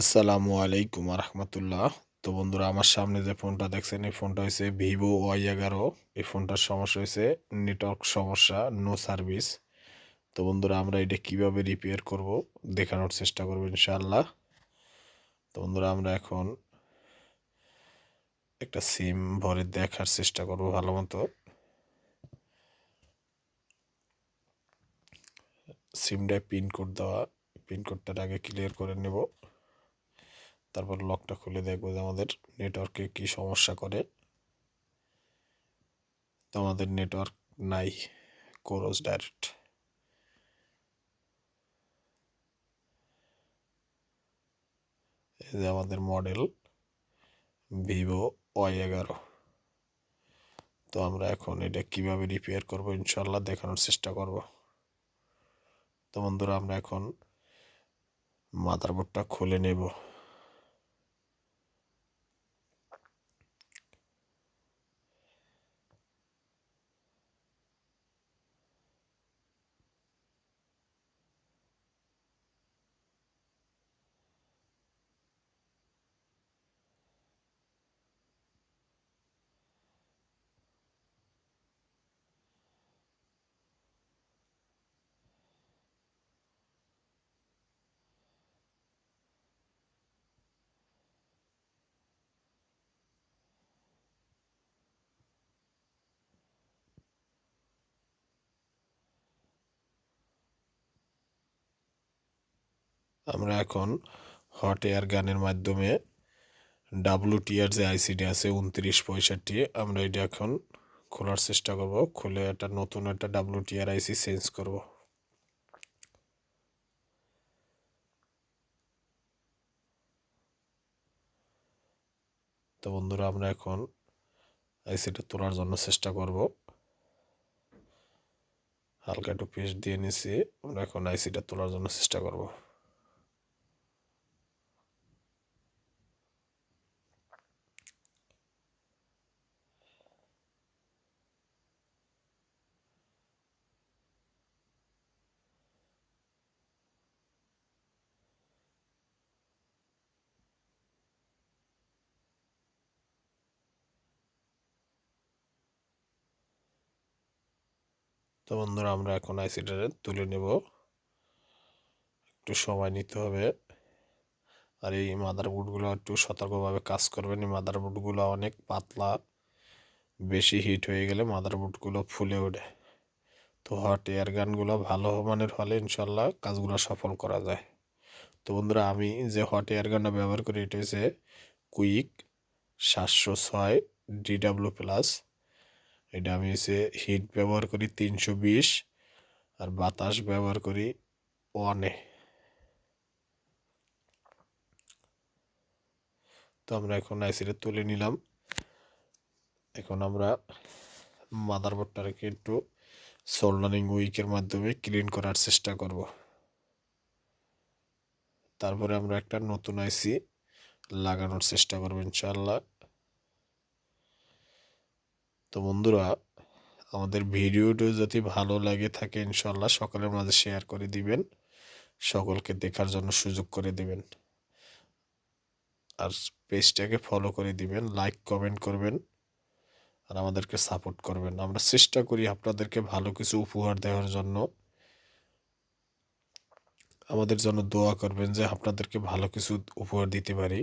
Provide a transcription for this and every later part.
আসসালামু আলাইকুম রহমতুল্লাহ তো বন্ধুরা, আমার সামনে যে ফোনটা দেখছেন, এই ফোনটা হয়েছে ভিভো ওয়াই এগারো। এই ফোনটার সমস্যা হয়েছে নেটওয়ার্ক সমস্যা নো সার্ভিস তো বন্ধুরা, আমরা এটা কীভাবে রিপেয়ার করব দেখানোর চেষ্টা করব ইনশাআল্লাহ। তো বন্ধুরা, আমরা এখন একটা সিম ভরে দেখার চেষ্টা করব ভালো মতো সিমটায় পিনকোড দেওয়া। পিনকোডটার আগে ক্লিয়ার করে নেব। তারপর লকটা খুলে দেখব যে আমাদের নেটওয়ার্কে কি সমস্যা করে। তো আমাদের নেটওয়ার্ক নাই কোরস ডাইরেক্ট এই যে আমাদের মডেল ভিভো ওয়াই এগারো তো আমরা এখন এটা কীভাবে রিপেয়ার করব ইনশাল্লাহ দেখানোর চেষ্টা করব। তো বন্ধুরা, আমরা এখন মাদারবোর্ডটা খুলে নেব। আমরা এখন হট এয়ার গানের মাধ্যমে ডাব্লু টিয়ার যে আইসিডি আছে উনত্রিশ পঁয়ষট্টি, আমরা এটা এখন খোলার চেষ্টা করব। খুলে একটা নতুন একটা ডাব্লু টিয়ার আইসি চেঞ্জ করব। তো বন্ধুরা, আমরা এখন আইসিটা তোলার জন্য চেষ্টা করব। হালকা একটু পেস্ট দিয়ে নিছি। আমরা এখন আইসিটা তোলার জন্য চেষ্টা করব। তো বন্ধুরা, আমরা এখন আইসিটা তুলে নেব। একটু সময় নিতে হবে। আর এই মাদারবোর্ডগুলো একটু সতর্কভাবে কাজ করবেন। এই মাদারবোর্ডগুলো অনেক পাতলা, বেশি হিট হয়ে গেলে মাদারবোর্ডগুলো ফুলে ওঠে। তো হট এয়ার গানগুলো ভালো মানের হলে ইনশাল্লাহ কাজগুলো সফল করা যায়। তো বন্ধুরা, আমি যে হট এয়ার গানটা ব্যবহার করি, এটা হচ্ছে কুইক সাতশো ছয় ডিডাব্লিউ প্লাস এটা আমি হচ্ছে হিট ব্যবহার করি তিনশো বিশ আর বাতাস ব্যবহার করি ওয়ানে। তো আমরা এখন আইসিটা তুলে নিলাম। এখন আমরা মাদারবোর্ডটাকে একটু সোল্ডারিং উইকের মাধ্যমে ক্লিন করার চেষ্টা করব। তারপরে আমরা একটা নতুন আইসি লাগানোর চেষ্টা করব ইনশাল্লাহ তো বন্ধুরা, আমাদের ভিডিওটা যদি ভালো লাগে থাকে ইনশাল্লাহ সকলের মাঝে শেয়ার করে দিবেন। সকলকে দেখার জন্য সুযোগ করে দিবেন। আর পেজটাকে ফলো করে দিবেন লাইক কমেন্ট করবেন আর আমাদেরকে সাপোর্ট করবেন। আমরা চেষ্টা করি আপনাদেরকে ভালো কিছু উপহার দেওয়ার জন্য। আমাদের জন্য দোয়া করবেন যে আপনাদেরকে ভালো কিছু উপহার দিতে পারি।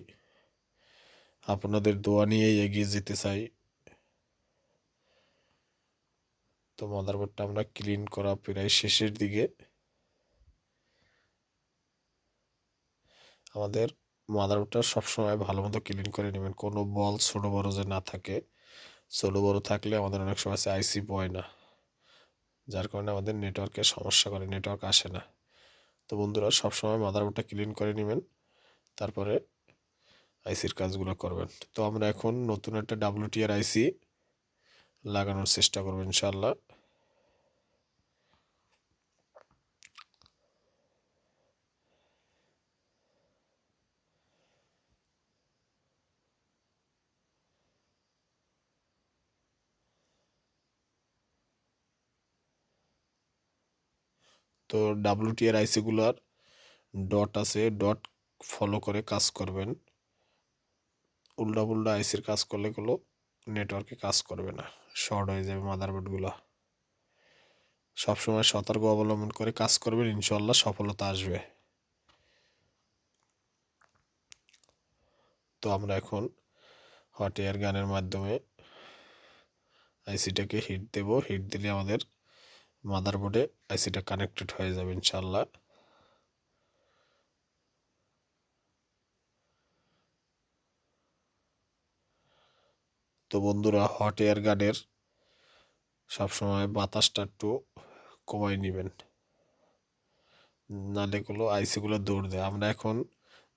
আপনাদের দোয়া নিয়েই এগিয়ে যেতে চাই। তো মাদারবোর্ডটা আমরা ক্লিন করা প্রায় শেষের দিকে। আমাদের মাদারবোর্ডটা সবসময় ভালো মতো ক্লিন করে নেবেন। কোনো বল ছোটো বড়ো যে না থাকে, ছোটো বড়ো থাকলে আমাদের অনেক সময় আছে আইসি পয় না। যার কারণে আমাদের নেটওয়ার্কের সমস্যা করে নেটওয়ার্ক আসে না। তো বন্ধুরা, সবসময় মাদারবোর্ডটা ক্লিন করে নেবেন, তারপরে আইসির কাজগুলো করবেন। তো আমরা এখন নতুন একটা ডাব্লিউটিআর আইসি লাগানোর চেষ্টা করব ইনশাল্লাহ তো ডাব্লিউটিআর আইসিগুলোর ডট আছে ডট ফলো করে কাজ করবেন। উল্টা পুল্টা আইসির কাজ করলে এগুলো নেটওয়ার্কে কাজ করবে না শর্ট হয়ে যাবে মাদারবোর্ডগুলো সবসময় সতর্ক অবলম্বন করে কাজ করবেন ইনশাল্লাহ সফলতা আসবে। তো আমরা এখন হট এয়ার গানের মাধ্যমে আইসিটাকে হিট দেব। হিট দিলে আমাদের মাদারবোর্ডে আইসিটা কানেক্টেড হয়ে যাবে ইনশাল্লাহ তো বন্ধুরা হট এয়ার গানের সবসময় বাতাসটা একটু কমাই নেবেন। নাহলে এগুলো আইসিগুলো দৌড় দেয়। আমরা এখন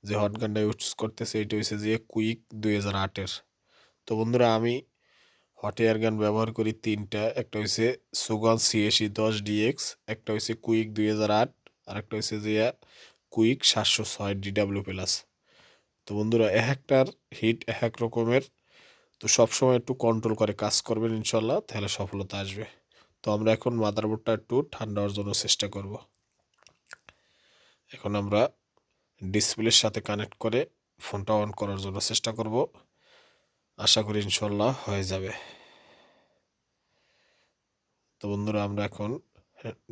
যে হট গানটা ইউজ করতেছি, এটা হচ্ছে যে কুইক দুই হাজার আটের। তো বন্ধুরা, আমি হট এয়ার গান ব্যবহার করি তিনটা, একটা হচ্ছে সুগান সিএসি দশ ডিএক্স একটা হচ্ছে কুইক দুই হাজার আট, আর একটা হচ্ছে যে কুইক সাতশো ছয় ডিডাব্লিউ প্লাস তো বন্ধুরা, এক একটার হিট, এক এক রকমের। তো সবসময় একটু কন্ট্রোল করে কাজ করবেন ইনশাল্লাহ, তাহলে সফলতা আসবে। তো আমরা এখন মাদারবোর্ডটা একটু ঠান্ডা হওয়ার জন্য চেষ্টা করব। এখন আমরা ডিসপ্লের সাথে কানেক্ট করে ফোনটা অন করার জন্য চেষ্টা করব। আশা করি ইনশাল্লাহ হয়ে যাবে। তো বন্ধুরা, আমরা এখন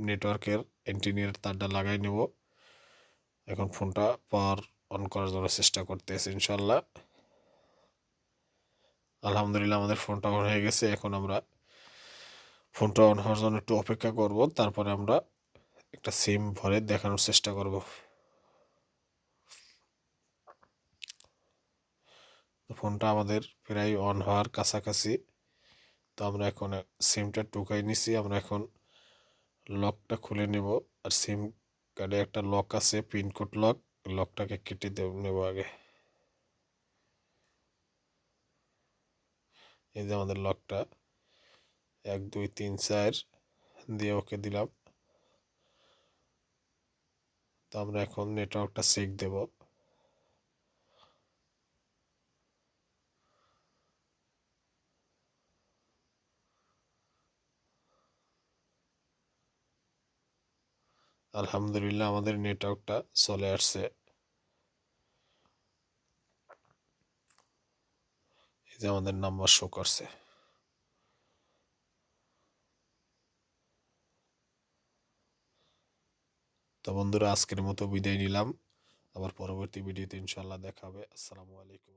নেটওয়ার্কের এন্টিনিয়ার তারটা লাগাই নেব। এখন ফোনটা পাওয়ার অন করার জন্য চেষ্টা করতে করতেছি ইনশাল্লাহ আলহামদুলিল্লাহ আমাদের ফোনটা অন হয়ে গেছে। এখন আমরা ফোনটা অন হওয়ার জন্য একটু অপেক্ষা করব। তারপরে আমরা একটা সিম ভরে দেখানোর চেষ্টা করব। ফোনটা আমাদের প্রায় অন হওয়ার কাছাকাছি। তো আমরা এখন সিমটা টুকাই নিছি, আমরা এখন লকটা খুলে নেব। আর সিম কার্ডে একটা লক আছে পিনকোড লক লকটাকে কেটে নেব আগে। এই যে আমাদের লকটা এক, দুই, তিন, চার দিয়ে ওকে দিলাম। তো আমরা এখন নেটওয়ার্কটা চেক দেব। আলহামদুলিল্লাহ আমাদের নেটওয়ার্কটা চলে আসছে। এই যে আমাদের নাম্বার শো করছে। তো বন্ধুরা, আজকের মতো বিদায় নিলাম। আবার পরবর্তী ভিডিওতে ইনশাল্লাহ দেখা হবে আসসালামু আলাইকুম।